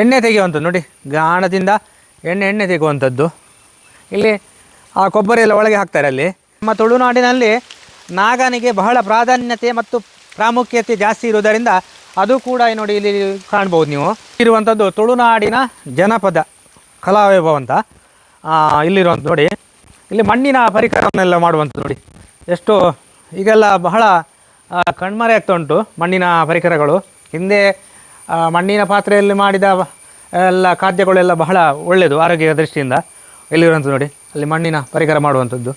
ಎಣ್ಣೆ ತೆಗೆಯುವಂಥದ್ದು, ನೋಡಿ, ಗಾಣದಿಂದ ಎಣ್ಣೆ ಎಣ್ಣೆ ತೆಗೆಯುವಂಥದ್ದು. ಇಲ್ಲಿ ಆ ಕೊಬ್ಬರಿ ಎಲ್ಲ ಒಳಗೆ ಹಾಕ್ತಾರೆ ಅಲ್ಲಿ. ನಮ್ಮ ತುಳುನಾಡಿನಲ್ಲಿ ನಾಗನಿಗೆ ಬಹಳ ಪ್ರಾಧಾನ್ಯತೆ ಮತ್ತು ಪ್ರಾಮುಖ್ಯತೆ ಜಾಸ್ತಿ ಇರುವುದರಿಂದ ಅದು ಕೂಡ ನೋಡಿ ಇಲ್ಲಿ ಕಾಣ್ಬೋದು ನೀವು. ಇರುವಂಥದ್ದು ತುಳುನಾಡಿನ ಜನಪದ, ಕಲಾವೈಭವ ಅಂತ. ಇಲ್ಲಿರುವಂಥ ನೋಡಿ. ಇಲ್ಲಿ ಮಣ್ಣಿನ ಪರಿಕರವನ್ನೆಲ್ಲ ಮಾಡುವಂಥದ್ದು ನೋಡಿ. ಎಷ್ಟು ಈಗೆಲ್ಲ ಬಹಳ ಕಣ್ಮರೆ ಆಗ್ತಾ ಉಂಟು ಮಣ್ಣಿನ ಪರಿಕರಗಳು. ಹಿಂದೆ ಮಣ್ಣಿನ ಪಾತ್ರೆಯಲ್ಲಿ ಮಾಡಿದ ಎಲ್ಲ ಖಾದ್ಯಗಳೆಲ್ಲ ಬಹಳ ಒಳ್ಳೆಯದು ಆರೋಗ್ಯದ ದೃಷ್ಟಿಯಿಂದ. ಇಲ್ಲಿರುವಂಥದ್ದು ನೋಡಿ, ಅಲ್ಲಿ ಮಣ್ಣಿನ ಪರಿಕರ ಮಾಡುವಂಥದ್ದು.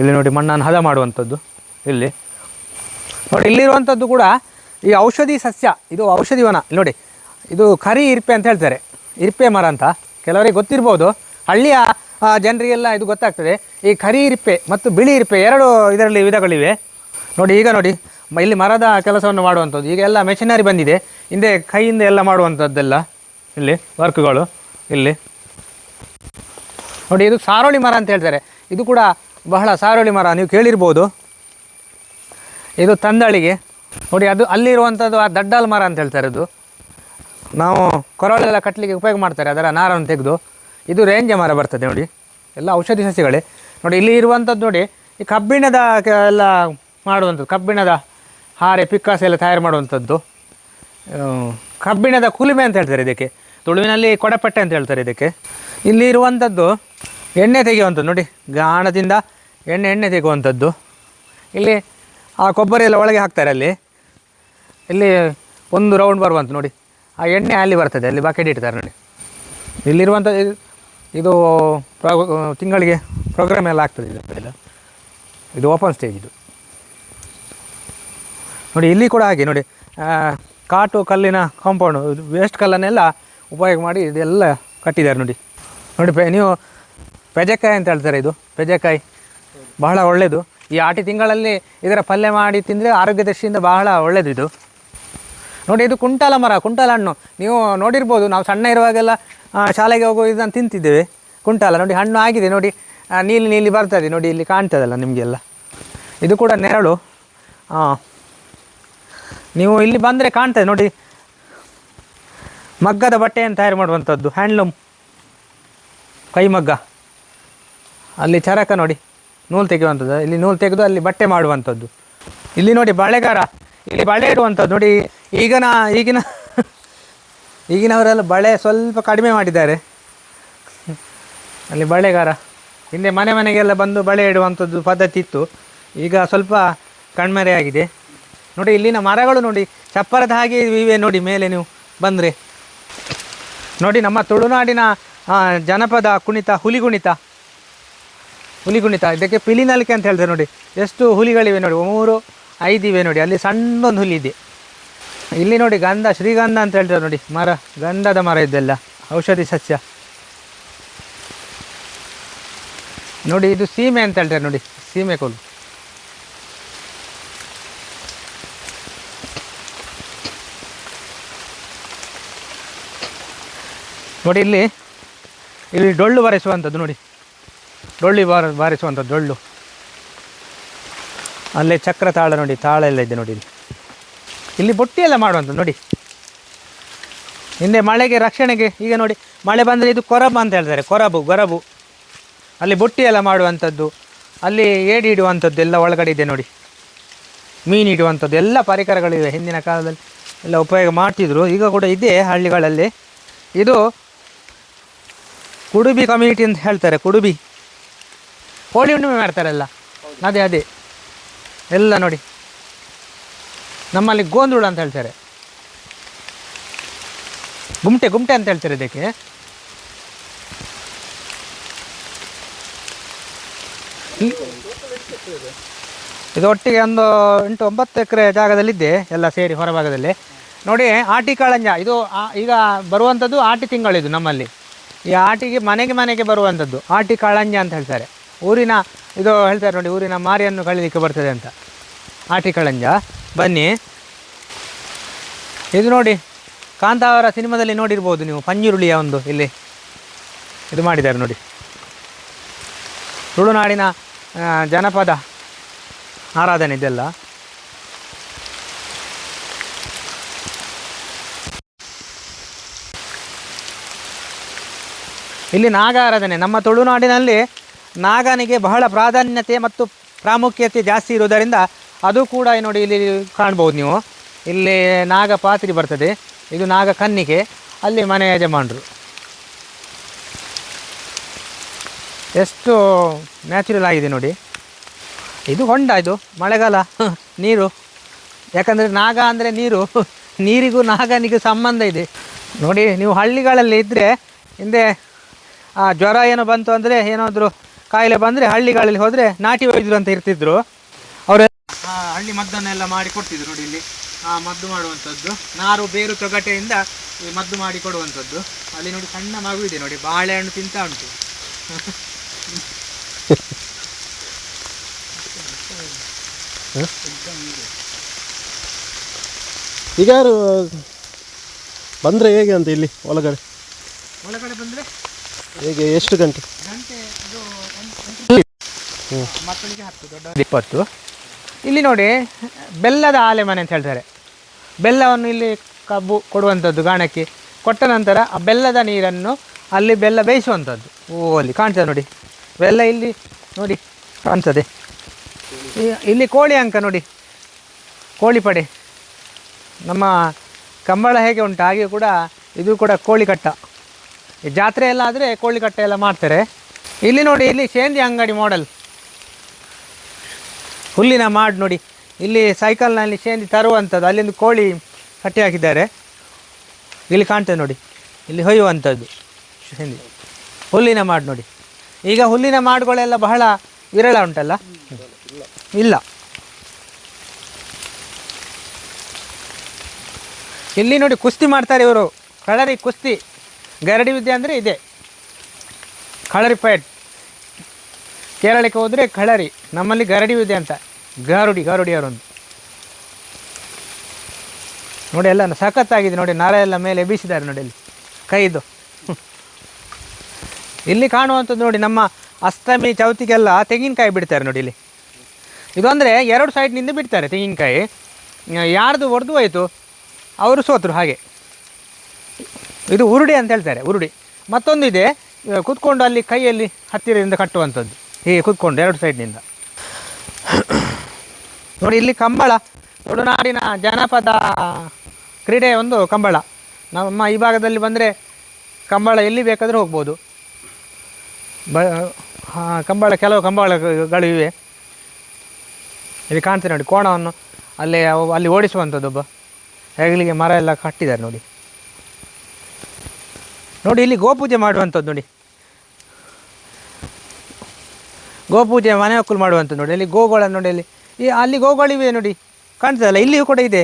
ಇಲ್ಲಿ ನೋಡಿ ಮಣ್ಣನ್ನು ಹದ ಮಾಡುವಂಥದ್ದು. ಇಲ್ಲಿ. ನೋಡಿ, ಇಲ್ಲಿರುವಂಥದ್ದು ಕೂಡ ಈ ಔಷಧಿ ಸಸ್ಯ, ಇದು ಔಷಧಿ ವನ. ನೋಡಿ, ಇದು ಕರಿ ಇರ್ಪೆ ಅಂತ ಹೇಳ್ತಾರೆ. ಇರ್ಪೆ ಮರ ಅಂತ. ಕೆಲವರಿಗೆ ಗೊತ್ತಿರ್ಬೋದು. ಹಳ್ಳಿಯ ಜನರಿಗೆಲ್ಲ ಇದು ಗೊತ್ತಾಗ್ತದೆ. ಈ ಕರಿ ಇರ್ಪೆ ಮತ್ತು ಬಿಳಿ ಇರ್ಪೆ ಎರಡು ಇದರಲ್ಲಿ ವಿಧಗಳಿವೆ. ನೋಡಿ, ಈಗ ನೋಡಿ ಇಲ್ಲಿ ಮರದ ಕೆಲಸವನ್ನು ಮಾಡುವಂಥದ್ದು. ಈಗ ಎಲ್ಲ ಮೆಷಿನರಿ ಬಂದಿದೆ. ಹಿಂದೆ ಕೈಯಿಂದ ಎಲ್ಲ ಮಾಡುವಂಥದ್ದೆಲ್ಲ ಇಲ್ಲಿ ವರ್ಕ್ಗಳು ಇಲ್ಲಿ. ನೋಡಿ, ಇದು ಸಾರೋಳಿ ಮರ ಅಂತ ಹೇಳ್ತಾರೆ. ಇದು ಕೂಡ ಬಹಳ ಸಾರೋಳಿ ಮರ. ನೀವು ಕೇಳಿರ್ಬೋದು. ಇದು ತಂದಳಿಗೆ. ನೋಡಿ, ಅದು ಅಲ್ಲಿರುವಂಥದ್ದು ಆ ದಡ್ಡಲ್ ಮರ ಅಂತ ಹೇಳ್ತಾರೆ ಅದು. ನಾವು ಕೊರಳೆಲ್ಲ ಕಟ್ಟಲಿಕ್ಕೆ ಉಪಯೋಗ ಮಾಡ್ತಾರೆ, ಅದರ ನಾರನ್ನು ತೆಗೆದು. ಇದು ರೇಂಜ ಮರ ಬರ್ತದೆ ನೋಡಿ. ಎಲ್ಲ ಔಷಧಿ ಸಸಿಗಳೇ. ನೋಡಿ, ಇಲ್ಲಿ ಇರುವಂಥದ್ದು ನೋಡಿ, ಈ ಕಬ್ಬಿಣದ ಎಲ್ಲ ಮಾಡುವಂಥದ್ದು. ಕಬ್ಬಿಣದ ಹಾರೆ ಪಿಕ್ಕಾಸೆ ಎಲ್ಲ ತಯಾರು ಮಾಡುವಂಥದ್ದು. ಕಬ್ಬಿಣದ ಕುಲುಮೆ ಅಂತ ಹೇಳ್ತಾರೆ ಇದಕ್ಕೆ. ತುಳುವಿನಲ್ಲಿ ಕೊಡಪಟ್ಟೆ ಅಂತ ಹೇಳ್ತಾರೆ ಇದಕ್ಕೆ. ಇಲ್ಲಿ ಇರುವಂಥದ್ದು ಎಣ್ಣೆ ತೆಗೆಯುವಂಥದ್ದು. ನೋಡಿ, ಗಾಣದಿಂದ ಎಣ್ಣೆ ಎಣ್ಣೆ ತೆಗೆಯುವಂಥದ್ದು. ಇಲ್ಲಿ ಆ ಕೊಬ್ಬರಿ ಎಲ್ಲ ಒಳಗೆ ಹಾಕ್ತಾರೆ ಅಲ್ಲಿ. ಇಲ್ಲಿ ಒಂದು ರೌಂಡ್ ಬರುವಂಥ ನೋಡಿ. ಆ ಎಣ್ಣೆ ಅಲ್ಲಿ ಬರ್ತದೆ, ಅಲ್ಲಿ ಬಕೆಟ್ ಇಡ್ತಾರೆ ನೋಡಿ. ಇಲ್ಲಿರುವಂಥ ಇದು- ಇದು ಪ್ರೋ, ತಿಂಗಳಿಗೆ ಪ್ರೋಗ್ರಾಮ್ ಎಲ್ಲ ಆಗ್ತದೆ ಇದೆಲ್ಲ ಇದು ಓಪನ್ ಸ್ಟೇಜ್ ಇದು. ನೋಡಿ ಇಲ್ಲಿ ಕೂಡ ಹಾಗೆ, ನೋಡಿ ಕಾಟು ಕಲ್ಲಿನ ಕಾಂಪೌಂಡು ವೇಸ್ಟ್ ಕಲ್ಲನ್ನೆಲ್ಲ ಉಪಯೋಗ ಮಾಡಿ ಇದೆಲ್ಲ ಕಟ್ಟಿದ್ದಾರೆ ನೋಡಿ. ನೋಡಿ, ಪೆ, ನೀವು ಪೆಜೆಕಾಯಿ ಅಂತ ಹೇಳ್ತಾರೆ ಇದು, ಪೆಜೆಕಾಯಿ. ಬಹಳ ಒಳ್ಳೆಯದು ಈ ಆಟಿ ತಿಂಗಳಲ್ಲಿ ಇದರ ಪಲ್ಯ ಮಾಡಿ ತಿಂದರೆ ಆರೋಗ್ಯ ದೃಷ್ಟಿಯಿಂದ ಬಹಳ ಒಳ್ಳೆಯದು ಇದು. ನೋಡಿ, ಇದು ಕುಂಟಾಲ ಮರ, ಕುಂಟಾಲ ಹಣ್ಣು. ನೀವು ನೋಡಿರ್ಬೋದು, ನಾವು ಸಣ್ಣ ಇರುವಾಗೆಲ್ಲ ಶಾಲೆಗೆ ಹೋಗೋ ಇದನ್ನು ತಿಂತಿದ್ದೇವೆ, ಕುಂಟಾಲ. ನೋಡಿ, ಹಣ್ಣು ಆಗಿದೆ, ನೋಡಿ ನೀಲಿ ನೀಲಿ ಬರ್ತದೆ, ನೋಡಿ, ಇಲ್ಲಿ ಕಾಣ್ತದಲ್ಲ ನಿಮಗೆಲ್ಲ. ಇದು ಕೂಡ ನೆರಳು. ಹಾಂ ನೀವು ಇಲ್ಲಿ ಬಂದರೆ ಕಾಣ್ತದೆ, ನೋಡಿ. ಮಗ್ಗದ ಬಟ್ಟೆಯನ್ನು ತಯಾರು ಮಾಡುವಂಥದ್ದು, ಹ್ಯಾಂಡ್ಲೂಮ್. ಕೈಮಗ್ಗ ಅಲ್ಲಿ ಚರಕ ನೋಡಿ, ನೂಲು ತೆಗೆಯುವಂಥದ್ದು, ಇಲ್ಲಿ ನೂಲು ತೆಗೆದು ಅಲ್ಲಿ ಬಟ್ಟೆ ಮಾಡುವಂಥದ್ದು. ಇಲ್ಲಿ ನೋಡಿ ಬಳೆಗಾರ, ಇಲ್ಲಿ ಬಳೆ ಇಡುವಂಥದ್ದು, ನೋಡಿ, ಈಗಿನ ಈಗಿನ, ಈಗಿನವರೆಲ್ಲ ಬಳೆ ಸ್ವಲ್ಪ ಕಡಿಮೆ ಮಾಡಿದ್ದಾರೆ. ಅಲ್ಲಿ ಬಳೆಗಾರ. ಹಿಂದೆ ಮನೆ ಮನೆಗೆಲ್ಲ ಬಂದು ಬಳೆ ಇಡುವಂಥದ್ದು ಪದ್ಧತಿ ಇತ್ತು. ಈಗ ಸ್ವಲ್ಪ ಕಣ್ಮರೆಯಾಗಿದೆ. ನೋಡಿ, ಇಲ್ಲಿನ ಮರಗಳು ನೋಡಿ, ಚಪ್ಪರದ ಹಾಗೆ ಇವೆ ನೋಡಿ, ಮೇಲೆ ನೀವು ಬಂದರೆ. ನೋಡಿ, ನಮ್ಮ ತುಳುನಾಡಿನ ಜನಪದ ಕುಣಿತ ಹುಲಿ ಕುಣಿತ ಹುಲಿ ಕುಣಿತ ಇದಕ್ಕೆ ಪಿಲಿನಲಿಕೆ ಅಂತ ಹೇಳ್ತಾರೆ ನೋಡಿ. ಎಷ್ಟು ಹುಲಿಗಳಿವೆ ನೋಡಿ, ಮೂರು, ಐದು ಇವೆ ನೋಡಿ. ಅಲ್ಲಿ ಸಣ್ಣದೊಂದು ಹುಲಿ ಇದೆ. ಇಲ್ಲಿ ನೋಡಿ, ಗಂಧ, ಶ್ರೀಗಂಧ ಅಂತ ಹೇಳ್ತಾರೆ ನೋಡಿ. ಮರ, ಗಂಧದ ಮರ ಇದೆಲ್ಲ. ಔಷಧಿ ಸಸ್ಯ. ನೋಡಿ, ಇದು ಸೀಮೆ ಅಂತ ಹೇಳ್ತಾರೆ ನೋಡಿ. ಸೀಮೆ ಕೋಲು. ನೋಡಿ ಇಲ್ಲಿ ಇಲ್ಲಿ ಡೊಳ್ಳು ಬಾರಿಸುವಂಥದ್ದು ನೋಡಿ. ಡೊಳ್ಳಿ ಬಾರ ಬಾರಿಸುವಂಥದ್ದು ಡೊಳ್ಳು. ಅಲ್ಲೇ ಚಕ್ರ ತಾಳ ನೋಡಿ, ತಾಳ ಎಲ್ಲ ಇದೆ ನೋಡಿ ಇಲ್ಲಿ. ಇಲ್ಲಿ ಬೊಟ್ಟಿ ಎಲ್ಲ ಮಾಡುವಂಥದ್ದು ನೋಡಿ. ಹಿಂದೆ ಮಳೆಗೆ, ರಕ್ಷಣೆಗೆ, ಈಗ ನೋಡಿ, ಮಳೆ ಬಂದರೆ ಇದು ಕೊರಬು ಅಂತ ಹೇಳ್ತಾರೆ, ಕೊರಬು, ಗೊರಬು. ಅಲ್ಲಿ ಬೊಟ್ಟಿ ಎಲ್ಲ ಮಾಡುವಂಥದ್ದು, ಅಲ್ಲಿ ಏಡಿ ಇಡುವಂಥದ್ದು ಎಲ್ಲ ಒಳಗಡೆ ಇದೆ ನೋಡಿ. ಮೀನು ಇಡುವಂಥದ್ದು ಎಲ್ಲ ಪರಿಕರಗಳಿವೆ ಹಿಂದಿನ ಕಾಲದಲ್ಲಿ. ಎಲ್ಲ ಉಪಯೋಗ ಮಾಡ್ತಿದ್ರು, ಈಗ ಕೂಡ ಇದೆ ಹಳ್ಳಿಗಳಲ್ಲಿ. ಇದು ಕುಡುಬಿ ಕಮ್ಯುನಿಟಿ ಅಂತ ಹೇಳ್ತಾರೆ, ಕುಡುಬಿ. ಹೋಳಿ ಹುಣ್ಣಿಮೆ ಮಾಡ್ತಾರಲ್ಲ ಅದೇ ಅದೇ. ಎಲ್ಲ ನೋಡಿ. ನಮ್ಮಲ್ಲಿ ಗೋಂದುಳ ಅಂತ ಹೇಳ್ತಾರೆ. ಗುಮ್ಟೆ ಗುಮ್ಟೆ ಅಂತ ಹೇಳ್ತಾರೆ ಇದಕ್ಕೆ. ಇದು ಒಟ್ಟಿಗೆ ಒಂದು ಎಂಟು, ಒಂಬತ್ತು ಎಕರೆ ಜಾಗದಲ್ಲಿದ್ದೆ, ಎಲ್ಲ ಸೇರಿ ಹೊರಭಾಗದಲ್ಲಿ. ನೋಡಿ, ಆಟಿ ಕಾಳಂಜ, ಇದು ಈಗ ಬರುವಂಥದ್ದು ಆಟಿ ತಿಂಗಳಿದು ನಮ್ಮಲ್ಲಿ. ಈ ಆಟಿಗೆ ಮನೆಗೆ ಮನೆಗೆ ಬರುವಂಥದ್ದು, ಆಟಿ ಕಾಳಂಜ ಅಂತ ಹೇಳ್ತಾರೆ. ಊರಿನ, ಇದು ಹೇಳ್ತಾರೆ ನೋಡಿ, ಊರಿನ ಮಾರಿಯನ್ನು ಕಳೀಲಿಕ್ಕೆ ಬರ್ತದೆ ಅಂತ. ಆಟಿ ಕಳಂಜ. ಬನ್ನಿ. ಇದು ನೋಡಿ, ಕಾಂತಾವರ ಸಿನಿಮಾದಲ್ಲಿ ನೋಡಿರ್ಬೋದು ನೀವು, ಪಂಜುರುಳಿಯ ಒಂದು ಇಲ್ಲಿ. ಇದು ಮಾಡಿದ್ದಾರೆ ನೋಡಿ. ತುಳುನಾಡಿನ ಜನಪದ ಆರಾಧನೆ ಇದೆಲ್ಲ. ಇಲ್ಲಿ ನಾಗಾರಾಧನೆ. ನಮ್ಮ ತುಳುನಾಡಿನಲ್ಲಿ ನಾಗನಿಗೆ ಬಹಳ ಪ್ರಾಧಾನ್ಯತೆ ಮತ್ತು ಪ್ರಾಮುಖ್ಯತೆ ಜಾಸ್ತಿ ಇರುವುದರಿಂದ ಅದು ಕೂಡ ನೋಡಿ ಇಲ್ಲಿ ಕಾಣ್ಬೋದು ನೀವು. ಇಲ್ಲಿ ನಾಗ ಪಾತ್ರಿ ಬರ್ತದೆ. ಇದು ನಾಗ ಕನ್ನಿಕೆ ಅಲ್ಲಿ ಮನೆ ಯಜಮಾನರು. ಎಷ್ಟು ನ್ಯಾಚುರಲ್ ಆಗಿದೆ ನೋಡಿ. ಇದು ಹೊಂಡ ಇದು. ಮಳೆಗಾಲ. ನೀರು. ಯಾಕಂದರೆ ನಾಗ ಅಂದರೆ ನೀರು. ನೀರಿಗೂ ನಾಗನಿಗೂ ಸಂಬಂಧ ಇದೆ. ನೋಡಿ, ನೀವು ಹಳ್ಳಿಗಳಲ್ಲಿ ಇದ್ದರೆ ಹಿಂದೆ ಜ್ವರ ಏನೋ ಬಂತು ಅಂದರೆ ಏನಾದರೂ ಕಾಯಿಲೆ ಬಂದರೆ ಹಳ್ಳಿಗಳಲ್ಲಿ ಹೋದರೆ ನಾಟಿ ವೈದ್ಯರು ಅಂತ ಇರ್ತಿದ್ರು. ಅವರು ಹಳ್ಳಿ ಮದ್ದನ್ನೆಲ್ಲ ಮಾಡಿ ಕೊಡ್ತಿದ್ರು ನೋಡಿ ಇಲ್ಲಿ. ಆ ಮದ್ದು ಮಾಡುವಂಥದ್ದು. ನಾರು ಬೇರು ತೊಗಟೆಯಿಂದ ಈ ಮದ್ದು ಮಾಡಿ ಕೊಡುವಂಥದ್ದು. ಅಲ್ಲಿ ನೋಡಿ ಸಣ್ಣ ಮಗು ಇದೆ ನೋಡಿ ಬಾಳೆಹಣ್ಣು ತಿಂತಾ ಉಂಟು. ಈಗ ಯಾರು ಬಂದರೆ ಹೇಗೆ ಅಂತ ಇಲ್ಲಿ ಒಳಗಡೆ? ಒಳಗಡೆ ಬಂದರೆ ಹೇಗೆ ಎಷ್ಟು ಗಂಟೆ? ಇಪ್ಪತ್ತು. ಇಲ್ಲಿ ನೋಡಿ ಬೆಲ್ಲದ ಆಲೆ ಮನೆ ಅಂತ ಹೇಳ್ತಾರೆ. ಬೆಲ್ಲವನ್ನು ಇಲ್ಲಿ ಕಬ್ಬು ಕೊಡುವಂಥದ್ದು ಗಾಣಕ್ಕೆ. ಕೊಟ್ಟ ನಂತರ ಆ ಬೆಲ್ಲದ ನೀರನ್ನು ಅಲ್ಲಿ ಬೆಲ್ಲ ಬೇಯಿಸುವಂಥದ್ದು. ಓ ಅಲ್ಲಿ ಕಾಣ್ತದೆ ನೋಡಿ. ಬೆಲ್ಲ ಇಲ್ಲಿ ನೋಡಿ ಕಾಣ್ತದೆ. ಇಲ್ಲಿ ಕೋಳಿ ಅಂಕ ನೋಡಿ. ಕೋಳಿ ಪಡೆ. ನಮ್ಮ ಕಂಬಳ ಹೇಗೆ ಉಂಟು ಹಾಗೆ ಕೂಡ ಇದು ಕೂಡ ಕೋಳಿ ಕಟ್ಟ. ಜಾತ್ರೆ ಎಲ್ಲ ಆದರೆ ಕೋಳಿ ಕಟ್ಟೆ ಎಲ್ಲ ಮಾಡ್ತಾರೆ. ಇಲ್ಲಿ ನೋಡಿ, ಇಲ್ಲಿ ಸೇಂದಿ ಅಂಗಡಿ ಮಾಡೆಲ್ ಹುಲ್ಲಿನ ಮಾಡಿ ನೋಡಿ. ಇಲ್ಲಿ ಸೈಕಲ್ನಲ್ಲಿ ಸೇಂದಿ ತರುವಂಥದ್ದು, ಅಲ್ಲಿಂದ ಕೋಳಿ ಕಟ್ಟಿ ಹಾಕಿದ್ದಾರೆ. ಇಲ್ಲಿ ಕಾಣ್ತದೆ ನೋಡಿ. ಇಲ್ಲಿ ಹೊಯ್ಯುವಂಥದ್ದು ಸೇಂದಿ ಹುಲ್ಲಿನ ಮಾಡಿ ನೋಡಿ. ಈಗ ಹುಲ್ಲಿನ ಮಾಡುಗಳೆಲ್ಲ ಬಹಳ ವಿರಳ ಉಂಟಲ್ಲ? ಇಲ್ಲ. ಇಲ್ಲಿ ನೋಡಿ ಕುಸ್ತಿ ಮಾಡ್ತಾರೆ ಇವರು. ಕಳರಿ ಕುಸ್ತಿ. ಗರಡಿ ವಿದ್ಯೆ ಅಂದರೆ ಇದೆ. ಕಳರಿ ಫೈಟ್ ಕೇರಳಕ್ಕೆ ಹೋದರೆ ಕಳರಿ, ನಮ್ಮಲ್ಲಿ ಗರಡಿ ವಿದ್ಯೆ ಅಂತ. ಗಾರುಡಿ ಗಾರುಡಿ ಅವರೊಂದು ನೋಡಿ ಎಲ್ಲ ಸಖತ್ತಾಗಿದೆ ನೋಡಿ ನಾಳೆ ಎಲ್ಲ ಮೇಲೆ ಬೀಸಿದ್ದಾರೆ ನೋಡಿ ಇಲ್ಲಿ, ಕೈದು. ಇಲ್ಲಿ ಕಾಣುವಂಥದ್ದು ನೋಡಿ, ನಮ್ಮ ಅಷ್ಟಮಿ ಚೌತಿಗೆಲ್ಲ ತೆಂಗಿನಕಾಯಿ ಬಿಡ್ತಾರೆ ನೋಡಿ ಇಲ್ಲಿ. ಇದು ಅಂದರೆ ಎರಡು ಸೈಡ್ನಿಂದ ಬಿಡ್ತಾರೆ ತೆಂಗಿನಕಾಯಿ. ಯಾರ್ದು ಹೊಡೆದು ಹೋಯಿತು, ಅವರು ಸೋತರು ಹಾಗೆ. ಇದು ಉರುಡಿ ಅಂತ ಹೇಳ್ತಾರೆ, ಉರುಡಿ. ಮತ್ತೊಂದು ಇದೆ ಕುತ್ಕೊಂಡು ಅಲ್ಲಿ ಕೈಯಲ್ಲಿ ಹತ್ತಿರದಿಂದ ಕಟ್ಟುವಂಥದ್ದು. ಹೀಗೆ ಕೂತ್ಕೊಂಡು ಎರಡು ಸೈಡ್ನಿಂದ ನೋಡಿ, ಇಲ್ಲಿ ಕಂಬಳ. ತುಳುನಾಡಿನ ಜನಪದ ಕ್ರೀಡೆ ಒಂದು ಕಂಬಳ. ನಮ್ಮ ಈ ಭಾಗದಲ್ಲಿ ಬಂದರೆ ಕಂಬಳ ಎಲ್ಲಿ ಬೇಕಾದರೂ ಹೋಗ್ಬೋದು. ಬ ಕಂಬಳ, ಕೆಲವು ಕಂಬಳಗಳು ಇವೆ. ಇಲ್ಲಿ ಕಾಣ್ತೀನಿ ನೋಡಿ, ಕೋಣವನ್ನು ಅಲ್ಲಿ ಅಲ್ಲಿ ಓಡಿಸುವಂಥದ್ದು ಒಬ್ಬ. ಹೆಗಲಿಗೆ ಮರ ಎಲ್ಲ ಕಟ್ಟಿದ್ದಾರೆ ನೋಡಿ. ನೋಡಿ, ಇಲ್ಲಿ ಗೋಪೂಜೆ ಮಾಡುವಂಥದ್ದು ನೋಡಿ. ಗೋಪೂಜೆ ಮನೆ ಹಕ್ಕಲು ಮಾಡುವಂಥದ್ದು ನೋಡಿ, ಅಲ್ಲಿ ಗೋಗಳನ್ನು ನೋಡಿ, ಅಲ್ಲಿ, ಈ, ಅಲ್ಲಿ ಗೋಗಳಿವೆ ನೋಡಿ ಕಾಣ್ತದಲ್ಲ ಇಲ್ಲಿಯೂ ಕೂಡ ಇದೆ.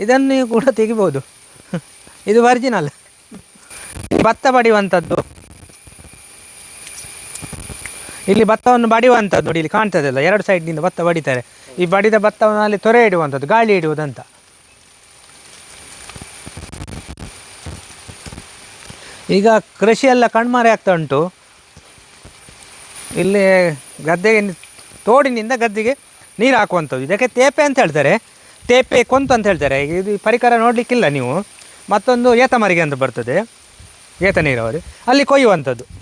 ಇದನ್ನು ಕೂಡ ತೆಗಿಬೋದು. ಇದು ಒರಿಜಿನಲ್ ಭತ್ತ ಬಡಿಯುವಂಥದ್ದು. ಇಲ್ಲಿ ಭತ್ತವನ್ನು ಬಡಿಯುವಂಥದ್ದು ನೋಡಿ, ಇಲ್ಲಿ ಕಾಣ್ತದಲ್ಲ ಎರಡು ಸೈಡ್ನಿಂದ ಭತ್ತ ಬಡಿತಾರೆ. ಈ ಬಡಿದ ಭತ್ತವನ್ನು ಅಲ್ಲಿ ತೊರೆ ಇಡುವಂಥದ್ದು, ಗಾಳಿ ಇಡುವುದಂತ. ಈಗ ಕೃಷಿ ಎಲ್ಲ ಕಣ್ಮರೆ ಆಗ್ತಾ ಉಂಟು. ಇಲ್ಲಿ ಗದ್ದೆಗೆ ತೋಡಿನಿಂದ ಗದ್ದೆಗೆ ನೀರು ಹಾಕುವಂಥದ್ದು. ಇದಕ್ಕೆ ತೇಪೆ ಅಂತ ಹೇಳ್ತಾರೆ. ತೇಪೆ ಕೊಂತು ಅಂತ ಹೇಳ್ತಾರೆ. ಇದು ಪರಿಕರ ನೋಡಲಿಕ್ಕಿಲ್ಲ ನೀವು. ಮತ್ತೊಂದು ಏತ ಮರಿಗೆ ಅಂತ ಬರ್ತದೆ. ಏತ ನೀರಾವರಿ. ಅಲ್ಲಿ ಕೊಯ್ಯುವಂಥದ್ದು.